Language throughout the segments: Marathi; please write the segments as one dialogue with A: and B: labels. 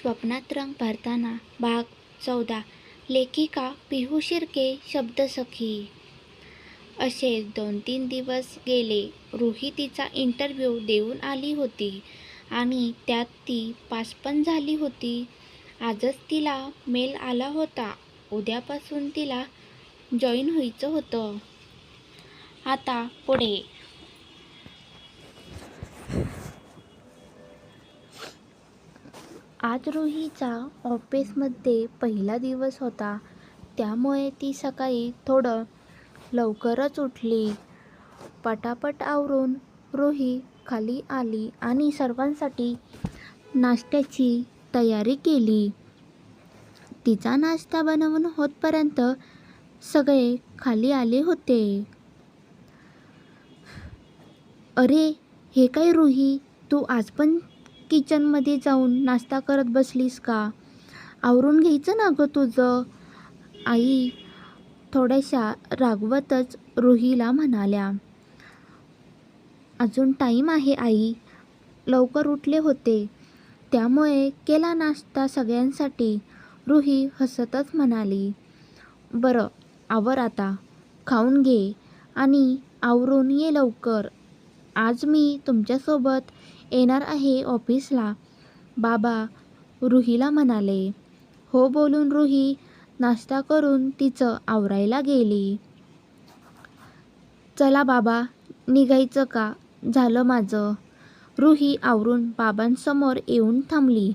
A: स्वप्नात रंग भरताना भाग चौदा. लेखिका पिहू शिर्के शब्दसखी असे दोन तीन दिवस गेले. रुही तिचा इंटरव्ह्यू देऊन आली होती. आणि त्यात ती पास पण झाली होती. आजच तिला मेल आला होता. उद्यापासून तिला जॉईन व्हायचं होतं. आता पुढे. आज रुहीचा ऑफिसमध्ये पहिला दिवस होता. त्यामुळे ती सकाळी थोडं लवकरच उठली. पटापट आवरून रुही खाली आली आणि सर्वांसाठी नाश्त्याची तयारी केली. तिचा नाश्ता बनवून होतपर्यंत सगळे खाली आले होते. अरे हे काय रुही? तू आज पण किचनमध्ये जाऊन नाश्ता करत बसलीस का? आवरून घ्यायचं ना गं तुझं? आई थोड्याशा रागवतच रुहीला म्हणाल्या. अजून टाईम आहे आई. लवकर उठले होते. त्यामुळे केला नाश्ता सगळ्यांसाठी. रुही हसतच म्हणाली. बरं आवर आता. खाऊन घे आणि आवरून ये लवकर. आज मी तुमच्यासोबत येणार आहे ऑफिसला. बाबा रुहीला म्हणाले हो बोलून रुही नाश्ता करून तिचं आवरायला गेली. चला बाबा निघायचं का? झालं माझं. रुही आवरून बाबांसमोर येऊन थांबली.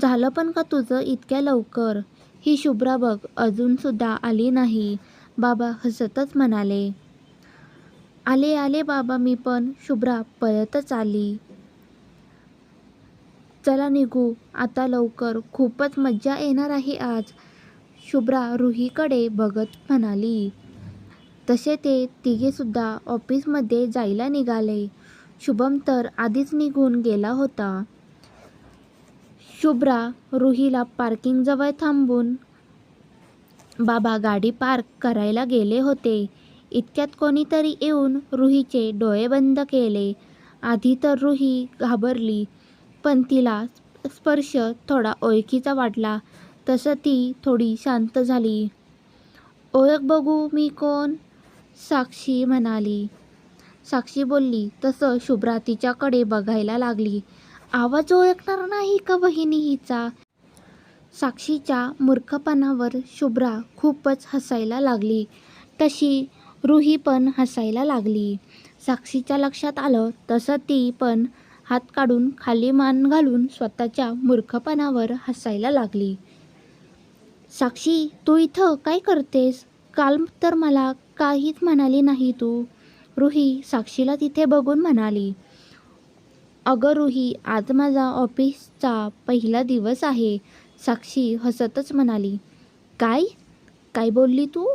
A: झालं पण का तुझं इतक्या लवकर? ही शुभ्रा बघ अजूनसुद्धा आली नाही. बाबा हसतच म्हणाले. आले आले बाबा मी पण. शुभ्रा पळतच आली. चला निघू आता लवकर. खूपच मज्जा येणार आहे आज. शुभ्रा रुहीकडे बघत म्हणाली. तसे ते तिघेसुद्धा ऑफिसमध्ये जायला निघाले. शुभम तर आधीच निघून गेला होता. शुभ्रा रुहीला पार्किंगजवळ थांबून बाबा गाडी पार्क करायला गेले होते. इतक्यात कोणीतरी येऊन रुहीचे डोळे बंद केले. आधी तर रुही घाबरली पण तिला स्पर्श थोडा ओळखीचा वाटला. तसं ती थोडी शांत झाली. ओळख बघू मी कोण? साक्षी म्हणाली. साक्षी बोलली तसं शुभ्रा तिच्याकडे बघायला लागली. आवाज ओळखणार नाही का बहिणी हिचा? साक्षीच्या मूर्खपणावर शुभ्रा खूपच हसायला लागली. तशी रुही पण हसायला लागली. साक्षीच्या लक्षात आलं तसं ती पण हात काढून खाली मान घालून स्वतःच्या मूर्खपणावर हसायला लागली. साक्षी तू इथं काय करतेस? काल तर मला काहीच म्हणाली नाही तू. रुही साक्षीला तिथे बघून म्हणाली अगं रुही आज माझा ऑफिसचा पहिला दिवस आहे. साक्षी हसतच म्हणाली काय? काय बोलली तू?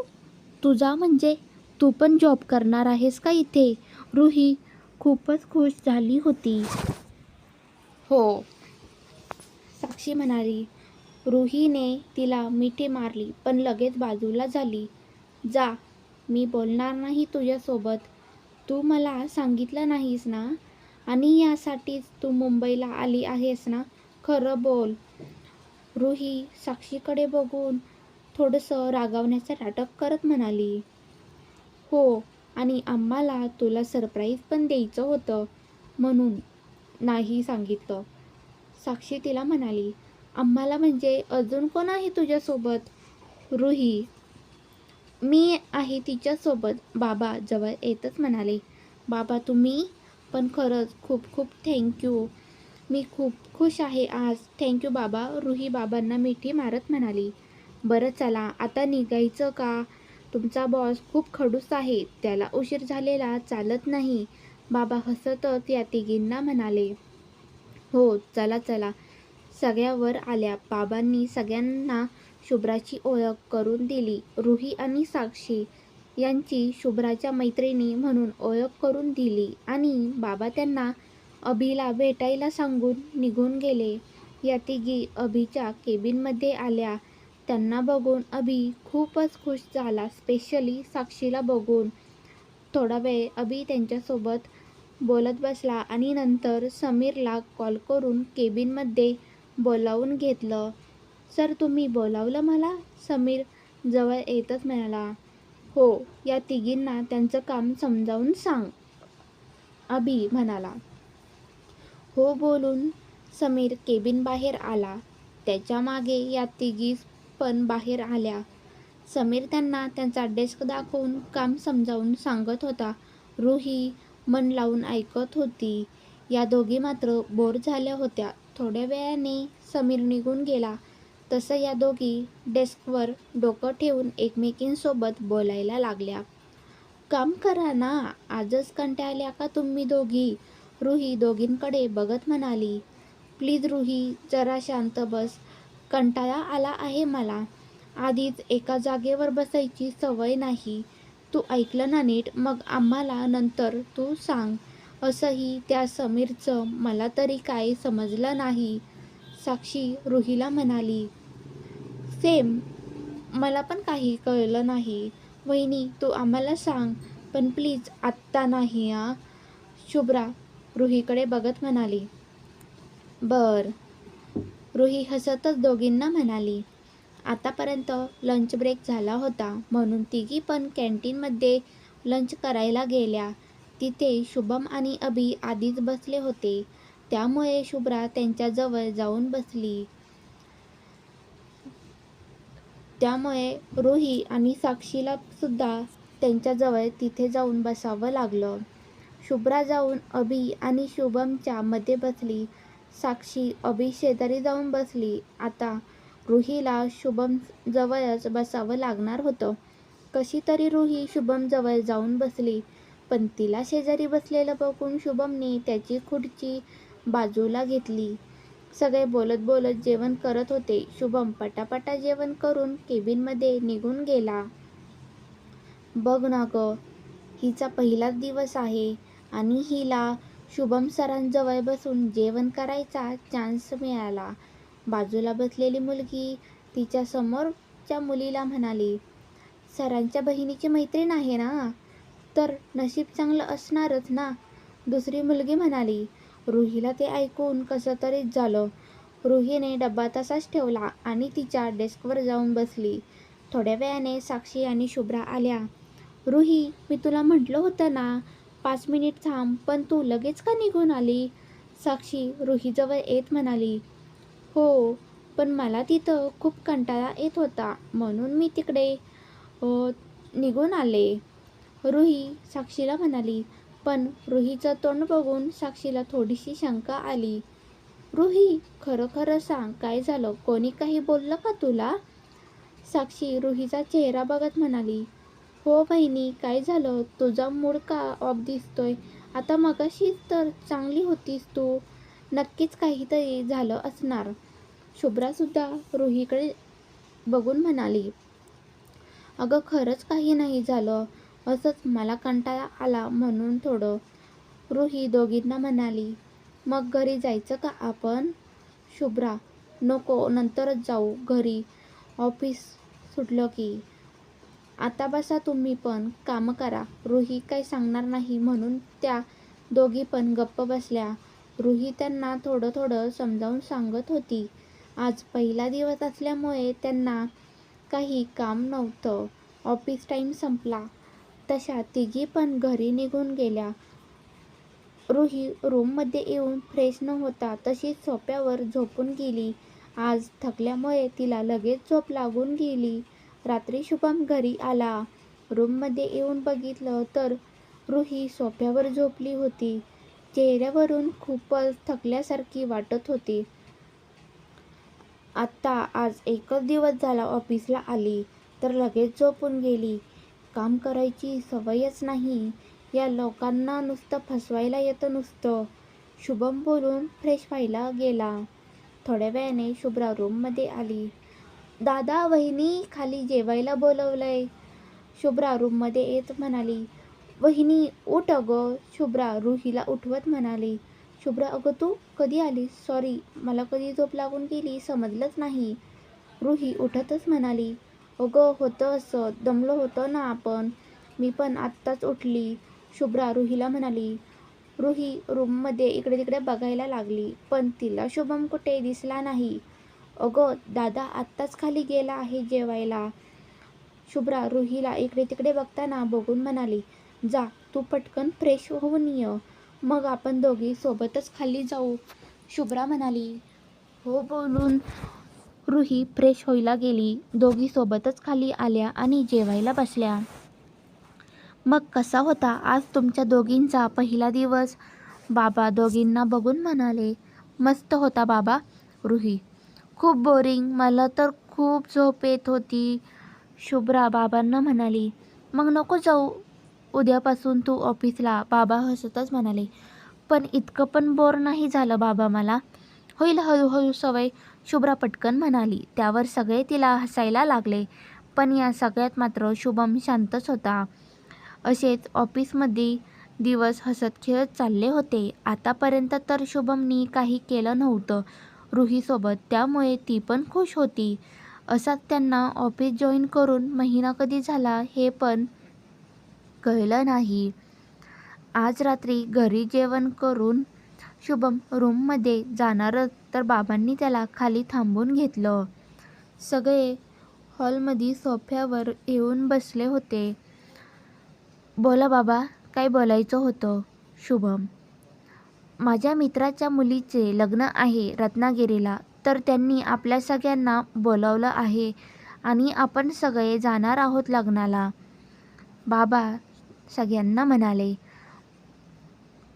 A: तुझा म्हणजे तू पण जॉब करणार आहेस का इथे? रुही खूपच खुश झाली होती. हो. साक्षी म्हणाली रुहीने तिला मिठी मारली पण लगेच बाजूला झाली. जा मी बोलणार नाही तुझ्यासोबत. तू मला सांगितलं नाहीस ना? आणि यासाठीच तू मुंबईला आली आहेस ना? खरं बोल. रुही साक्षीकडे बघून थोडंसं रागावण्याचं नाटक करत म्हणाली. हो आणि आम्हाला तुला सरप्राईज पण द्यायचं होतं म्हणून नाही सांगितलं. साक्षी तिला म्हणाली आम्हाला म्हणजे अजून कोण आहे तुझ्यासोबत? रुही. मी आहे तिच्यासोबत बाबा जवळ येतच म्हणाले. बाबा तुम्ही? पण खरंच खूप खूप थँक्यू मी खूप खुश आहे आज. थँक्यू बाबा. रुही बाबांना मिठी मारत म्हणाली. बरं चला आता निघायचं का? तुमचा बॉस खूप खडूस आहे त्याला उशीर झालेला चालत नाही. बाबा हसतच या तिघींना म्हणाले. हो चला चला. सगळ्यावर आल्या. बाबांनी सगळ्यांना शुभ्राची ओळख करून दिली. रुही आणि साक्षी यांची शुभ्राच्या मैत्रिणी म्हणून ओळख करून दिली आणि बाबा त्यांना अभिला भेटायला सांगून निघून गेले. या तिघी अभिच्या केबिनमध्ये आल्या. त्यांना बघून अभि खूपच खुश झाला स्पेशली साक्षीला बघून. थोडा वेळ अभि त्यांच्यासोबत बोलत बसला आणि नंतर समीरला कॉल करून केबिनमध्ये बोलावून घेतलं. सर तुम्ही बोलावलं मला? समीर जवळ येतच म्हणाला. हो या तिघींना त्यांचं काम समजावून सांग अभि म्हणाला. हो बोलून समीर केबिन बाहेर आला. त्याच्यामागे या तिघी पण बाहेर आल्या. समीर त्यांना त्यांचा डेस्क दाखवून काम समजावून सांगत होता. रुही मन लावून ऐकत होती. या दोघी मात्र बोर झाल्या होत्या. थोड्या वेळाने समीर निघून गेला. तसं या दोघी डेस्कवर डोकं ठेवून एकमेकींसोबत बोलायला लागल्या. काम करा ना आजच कंटाळल्या का तुम्ही दोघी? रुही दोघींकडे बघत म्हणाली. प्लीज रुही जरा शांत बस. कंटाळा आला आहे मला. आधीच एका जागेवर बसायची सवय नाही. तू ऐकलं ना नीट? मग आम्हाला नंतर तू सांग. असंही त्या समीरचं मला तरी काय समजलं नाही. साक्षी रुहीला म्हणाली सेम. मला पण काही कळलं नाही. वहिनी तू आम्हाला सांग. पण प्लीज आत्ता नाही आ शुभ्रा रुहीकडे बघत म्हणाली. बर. रुही हसतच दोघींना म्हणाली आतापर्यंत लंच ब्रेक झाला होता. म्हणून तिघी पण कॅन्टीनमध्ये लंच करायला गेल्या. तिथे शुभम आणि अभि आधीच बसले होते. त्यामुळे शुभ्रा त्यांच्याजवळ जाऊन बसली. त्यामुळे रुही आणि साक्षीला सुद्धा त्यांच्याजवळ तिथे जाऊन बसावं लागलं. शुभ्रा जाऊन अभि आणि शुभमच्या मध्ये बसली. साक्षी अभि शेजारी जाऊन बसली. आता रुहीला शुभम जवळच बसावं लागणार होतं. कशी तरी रुही शुभम जवळ जाऊन बसली. पण तिला शेजारी बसलेलं बघून शुभमने त्याची खुर्ची बाजूला घेतली. सगळे बोलत बोलत जेवण करत होते. शुभम पटापटा जेवण करून केबिनमध्ये निघून गेला. बघ ना ग हिचा पहिलाच दिवस आहे आणि हिला शुभम सरांजवळ बसून जेवण करायचा चान्स मिळाला. बाजूला बसलेली मुलगी तिच्या समोरच्या मुलीला म्हणाली सरांच्या बहिणीची मैत्रीण आहे ना? तर नशीब चांगलं असणारच ना? दुसरी मुलगी म्हणाली रुहीला ते ऐकून कसं तरीच झालं. रुहीने डब्बा तसाच ठेवला आणि तिच्या डेस्कवर जाऊन बसली. थोड्या वेळाने साक्षी आणि शुभ्रा आल्या. रुही मी तुला म्हटलं होतं ना पाच मिनिट थांब पण तू लगेच का निघून आली? साक्षी रुहीजवळ येत म्हणाली हो पण मला तिथं खूप कंटाळा येत होता म्हणून मी तिकडे निघून आले. रुही साक्षीला म्हणाली पण रुहीचं तोंड बघून साक्षीला थोडीशी शंका आली. रुही खरं खरं सांग काय झालं? कोणी काही बोललं का तुला? साक्षी रुहीचा चेहरा बघत म्हणाली हो वहिनी काय झालं? तुझा मूड का ऑफ दिसतोय? आता मगाशीच तर चांगली होतीस तू. नक्कीच काहीतरी झालं असणार. शुभ्रासुद्धा रुहीकडे बघून म्हणाली. अगं खरंच काही नाही झालं. असंच मला कंटाळा आला म्हणून थोडं. रुही दोघींना म्हणाली मग घरी जायचं का आपण? शुभ्रा नको नंतरच जाऊ. घरी. ऑफिस सुटलं की. आता बसा तुम्ही पण कामं करा. रुही काही सांगणार नाही म्हणून त्या दोघी पण गप्प बसल्या. रुही त्यांना थोडं थोडं समजावून सांगत होती. आज पहिला दिवस असल्यामुळे त्यांना काही काम नव्हतं. ऑफिस टाईम संपला. तशा तिघी पण घरी निघून गेल्या. रुही रूममध्ये येऊन फ्रेश न होता तशीच सोप्यावर झोपून गेली. आज थकल्यामुळे तिला लगेच झोप लागून गेली. रात्री शुभम घरी आला. रूममध्ये येऊन बघितलं तर रुही सोफ्यावर झोपली होती. चेहऱ्यावरून खूपच थकल्यासारखी वाटत होती. आत्ता आज एकच दिवस झाला ऑफिसला आली तर लगेच झोपून गेली. काम करायची सवयच नाही. या लोकांना नुसतं फसवायला येतं नुसतं. शुभम बोलून फ्रेश व्हायला गेला. थोड्या वेळाने शुभ्रा रूममध्ये आली. दादा वहिनी खाली जेवायला बोलवलंय. शुभ्रा रूममध्ये येत म्हणाली. वहिनी उठ अगं. शुभ्रा रुहीला उठवत म्हणाली. शुभ्रा अगं तू कधी आलीस? सॉरी मला कधी झोप लागून गेली समजलंच नाही. रुही उठतच म्हणाली. अगं होतं असं. दमलो होतो ना आपण. मी पण आत्ताच उठली. शुभ्रा रुहीला म्हणाली. रुही रूममध्ये इकडे तिकडे बघायला लागली. पण तिला शुभम कुठे दिसला नाही. अगं दादा आत्ताच खाली गेला आहे जेवायला. शुभ्रा रुहीला इकडे तिकडे बघताना बघून म्हणाली जा तू पटकन फ्रेश होऊन ये. मग आपण दोघी सोबतच खाली जाऊ. शुभ्रा म्हणाली हो बोलून रुही फ्रेश होईला गेली. दोघी सोबतच खाली आल्या आणि जेवायला बसल्या. मग कसा होता आज तुमच्या दोघींचा पहिला दिवस? बाबा दोघींना बघून म्हणाले मस्त होता बाबा रुही खूप बोरिंग मला तर खूप झोप येत होती. शुभ्रा बाबांना म्हणाली मग नको जाऊ. उद्यापासून तू ऑफिसला बाबा हसतच म्हणाले पण इतकं पण बोर नाही झालं बाबा मला. होईल हळूहळू सवय. शुभ्रा पटकन म्हणाली. त्यावर सगळे तिला हसायला लागले पण या सगळ्यात मात्र शुभम शांतच होता. असेच ऑफिसमध्ये दिवस हसत खेळत चालले होते. आतापर्यंत तर शुभमनी काही केलं नव्हतं. रुहीसोबत त्यामुळे ती पण खुश होती. असाच त्यांना ऑफिस जॉईन करून महिना कधी झाला हे पण कळलं नाही. आज रात्री घरी जेवण करून शुभम रूममध्ये जाणारच तर बाबांनी त्याला खाली थांबून घेतलं. सगळे हॉलमध्ये सोफ्यावर येऊन बसले होते. बोला बाबा काय बोलायचं होतं? शुभम माझ्या मित्राच्या मुलीचे लग्न आहे रत्नागिरीला तर त्यांनी आपल्या सगळ्यांना बोलावलं आहे आणि आपण सगळे जाणार आहोत लग्नाला. बाबा सगळ्यांना म्हणाले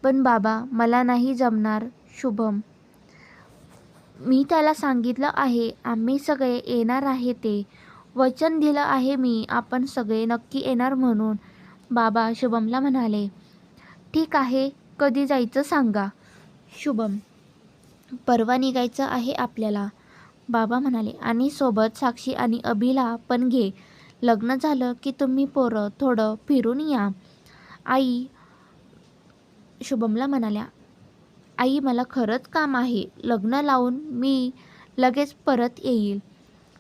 A: पण बाबा मला नाही जमणार शुभम. मी त्याला सांगितलं आहे आम्ही सगळे येणार आहे ते. वचन दिलं आहे मी आपण सगळे नक्की येणार म्हणून. बाबा शुभमला म्हणाले ठीक आहे कधी जायचं सांगा. शुभम परवा निघायचं आहे आपल्याला. बाबा म्हणाले आणि सोबत साक्षी आणि अभिला पण घे. लग्न झालं की तुम्ही पोरं थोडं फिरून या. आई शुभमला म्हणाल्या आई मला खरंच काम आहे. लग्न लावून मी लगेच परत येईल.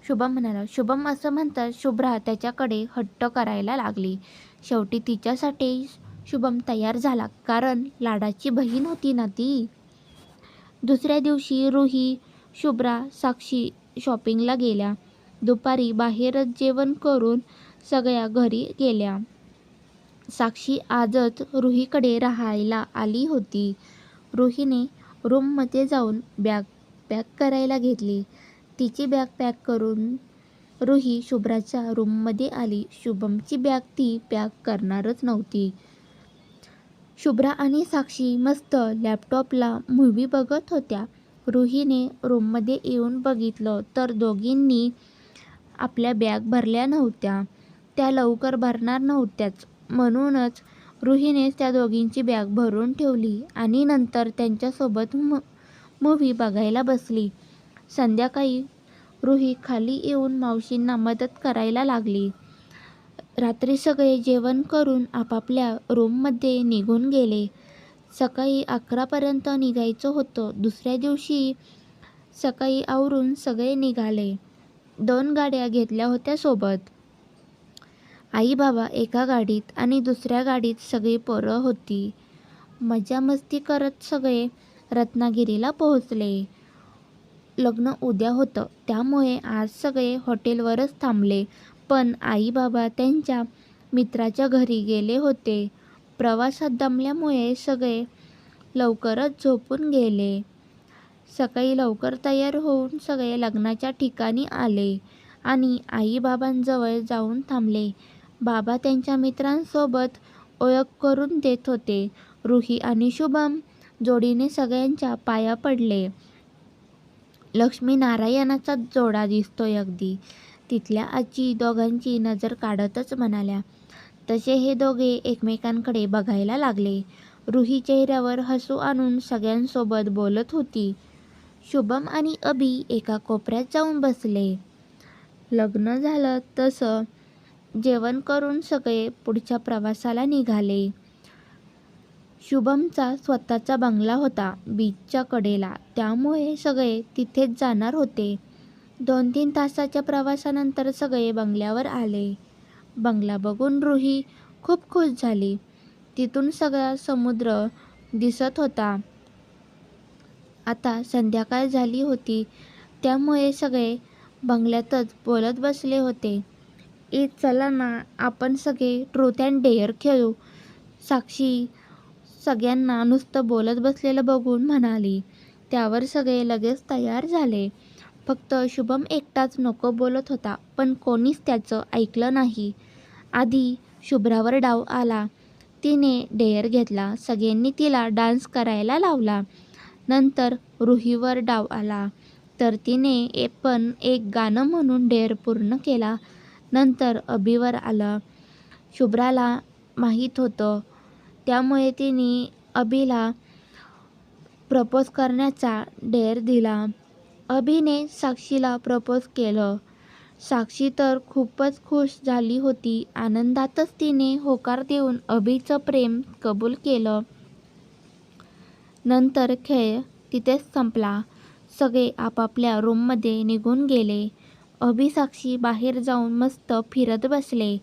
A: शुभम म्हणाला शुभम असं म्हणतात शुभ्रा त्याच्याकडे हट्ट करायला लागली. शेवटी तिच्यासाठी शुभम तयार झाला. कारण लाडाची बहीण होती ना ती. दुसऱ्या दिवशी रुही शुभ्रा साक्षी शॉपिंगला गेल्या. दुपारी बाहेरच जेवण करून सगळ्या घरी गेल्या. साक्षी आजच रुहीकडे राहायला आली होती. रुहीने रूममध्ये जाऊन बॅग पॅक करायला घेतली. तिची बॅग पॅक करून रुही शुभ्राच्या रूममध्ये आली. शुभमची बॅग ती पॅक करणारच नव्हती. शुभ्रा आणि साक्षी मस्त लॅपटॉपला मूव्ही बघत होत्या. रुहीने रूममध्ये येऊन बघितलं तर दोघींनी आपल्या बॅग भरल्या नव्हत्या. त्या लवकर भरणार नव्हत्याच. म्हणूनच रुहीने त्या दोघींची बॅग भरून ठेवली आणि नंतर त्यांच्यासोबत मूव्ही बघायला बसली. संध्याकाळी रुही खाली येऊन मावशींना मदत करायला लागली. रात्री सगळे जेवण करून आपापल्या रूममध्ये निघून गेले. सकाळी अकरापर्यंत निघायचं होतं. दुसऱ्या दिवशी सकाळी आवरून सगळे निघाले. दोन गाड्या घेतल्या होत्या सोबत. आई बाबा एका गाडीत आणि दुसऱ्या गाडीत सगळी पोरं होती. मजा मस्ती करत सगळे रत्नागिरीला पोहोचले. लग्न उद्या होतं. त्यामुळे आज सगळे हॉटेलवरच थांबले. पण आईबाबा त्यांच्या मित्राच्या घरी गेले होते. प्रवासात दमल्यामुळे सगळे लवकरच झोपून गेले. सकाळी लवकर तयार होऊन सगळे लग्नाच्या ठिकाणी आले आणि आईबाबांजवळ जाऊन थांबले. बाबा त्यांच्या मित्रांसोबत ओळख करून देत होते. रुही आणि शुभम जोडीने सगळ्यांच्या पाया पडले. लक्ष्मीनारायणाचा जोडा दिसतोय अगदी. तिथल्या आजी दोघांची नजर काढतच म्हणाल्या. तसे हे दोघे एकमेकांकडे बघायला लागले. रुही चेहऱ्यावर हसू आणून सगळ्यांसोबत बोलत होती. शुभम आणि अभि एका कोपऱ्यात जाऊन बसले. लग्न झालं तसं जेवण करून सगळे पुढच्या प्रवासाला निघाले. शुभमचा स्वतःचा बंगला होता बीचच्या कडेला. त्यामुळे सगळे तिथेच जाणार होते. दोन तीन तासाच्या प्रवासानंतर सगळे बंगल्यावर आले. बंगला बघून रुही खूप खुश झाली. तिथून सगळा समुद्र दिसत होता. आता संध्याकाळ झाली होती. त्यामुळे सगळे बंगल्यातच बोलत बसले होते. ए चला ना आपण सगळे ट्रूथ अँड डेअर खेळू साक्षी सगळ्यांना नुसतं बोलत बसलेलं बघून म्हणाली. त्यावर सगळे लगेच तयार झाले. फक्त शुभम एकटाच नको बोलत होता पण कोणीच त्याचं ऐकलं नाही. आधी शुभ्रावर डाव आला. तिने डेअर घेतला. सगळ्यांनी तिला डान्स करायला लावला. नंतर रुहीवर डाव आला. तर तिने ए पण एक गाणं म्हणून डेअर पूर्ण केला. नंतर अभिवर आलं. शुभ्राला माहीत होतं. त्यामुळे तिने अभिला प्रपोज करण्याचा डेअर दिला. अभिने साक्षीला प्रपोज केलं. साक्षी तर खूपच खुश झाली होती. आनंदातच तिने होकार देऊन अभिचं प्रेम कबूल केलं. नंतर खेळ तिथेच संपला. सगळे आपापल्या रूममध्ये निघून गेले. अभि साक्षी बाहेर जाऊन मस्त फिरत बसले.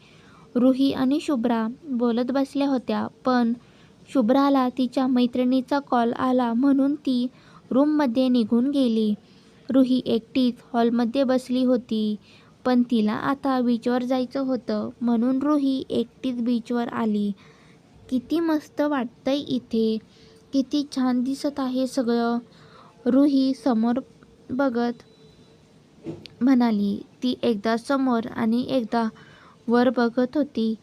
A: रुही आणि शुभ्रा बोलत बसल्या होत्या पण शुभ्राला तिच्या मैत्रिणीचा कॉल आला म्हणून ती रूममध्ये निघून गेली. रुही एकटीच हॉलमध्ये बसली होती. पण तिला आता बीचवर जायचं होतं म्हणून रुही एकटीच बीचवर आली. किती मस्त वाटतंय इथे. किती छान दिसत आहे सगळं. रुही समोर बघत म्हणाली ती एकदा समोर आणि एकदा वर बघत होती.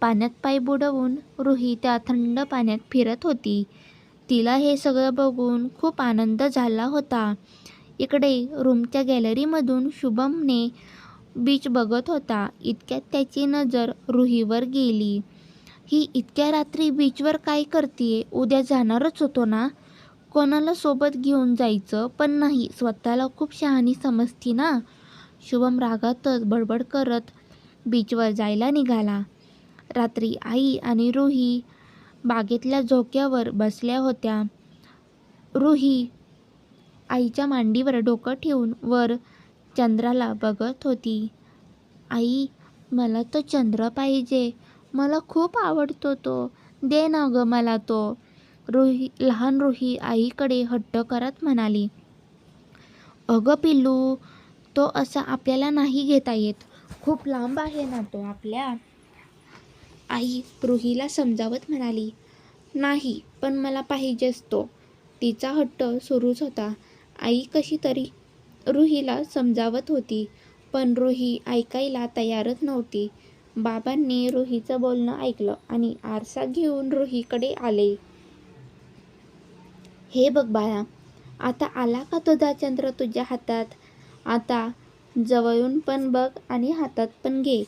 A: पाण्यात पाय बुडवून रुही त्या थंड पाण्यात फिरत होती. तिला हे सगळं बघून खूप आनंद झाला होता. इकडे रूमच्या गॅलरीमधून शुभमने बीच बघत होता. इतक्यात त्याची नजर रुहीवर गेली. ही इतक्या रात्री बीचवर काय करते उद्या जाणारच होतो ना? कोणाला सोबत घेऊन जायचं? पण नाही स्वतःला खूप शहाणी समजती ना? शुभम रागातच बडबड करत बीचवर जायला निघाला. रात्री आई आणि रुही बागेतल्या झोक्यावर बसल्या होत्या. रुही आईच्या मांडीवर डोकं ठेवून वर चंद्राला बघत होती. आई मला तो चंद्र पाहिजे. मला खूप आवडतो तो. दे ना गं मला तो. रुही लहान रुही आईकडे हट्ट करत म्हणाली. अगं पिल्लू तो असा आपल्याला नाही घेता येत. खूप लांब आहे ना तो आपल्या. आई रुहीला समजावत म्हणाली. नाही पण मला पाहिजेच तो. तिचा हट्ट सुरूच होता. आई कशी तरी रुहीला समजावत होती पण रुही ऐकायला तयारच नव्हती. बाबांनी रुहीचं बोलणं ऐकलं आणि आरसा घेऊन रुहीकडे आले. हे बघ बाळा आता आला का तुझा चंद्र तुझ्या हातात? आता जवळून पण बघ आणि हातात पण घे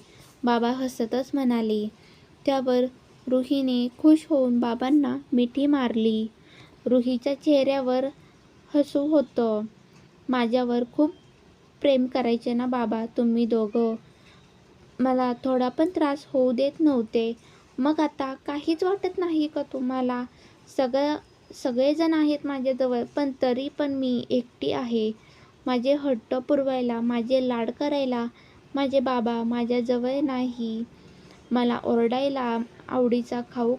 A: बाबा हसतच म्हणाले. त्यावर रुहीने खुश होऊन बाबांना मिठी मारली. रुहीच्या चेहऱ्यावर हसू होतं. माझ्यावर खूप प्रेम करायचे ना बाबा तुम्ही दोघं. मला थोडा पण त्रास होऊ देत नव्हते. मग आता काहीच वाटत नाही का तुम्हाला? सगळं सगळेजण आहेत माझ्याजवळ पण तरी पण मी एकटी आहे. माझे हट्ट पुरवायला माझे लाड करायला माझे बाबा माझ्याजवळ नाही. मला ओरडायला आवडीचा खाऊ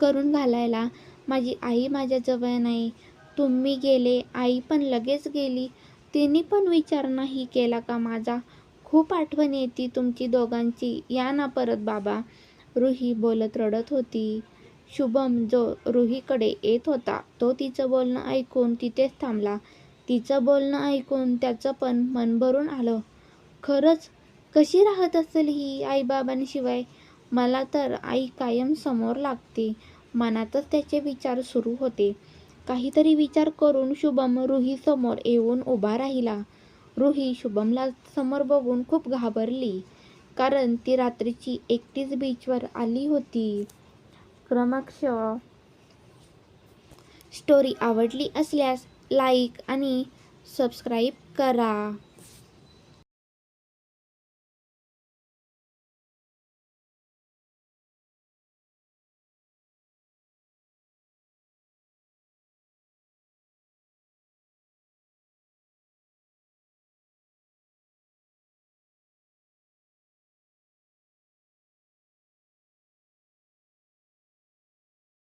A: करून घालायला माझी आई माझ्याजवळ नाही. तुम्ही गेले आई पण लगेच गेली. तिने पण विचार नाही केला का माझा? खूप आठवण येते तुमची दोघांची. या ना परत बाबा. रुही बोलत रडत होती. शुभम जो रुहीकडे येत होता तो तिचं बोलणं ऐकून तिथेच थांबला. तिचं बोलणं ऐकून त्याचं पण मन भरून आलं. खरंच कशी राहत असेल ही आईबाबांशिवाय? मला तर आई कायम समोर लागते. मनातच त्याचे विचार सुरू होते. काहीतरी विचार करून शुभम रुहीसमोर येऊन उभा राहिला. रुही शुभमला समोर बघून खूप घाबरली कारण ती रात्रीची एकटीच बीचवर आली होती. क्रमाक्ष स्टोरी आवडली असल्यास लाईक आणि सबस्क्राईब करा.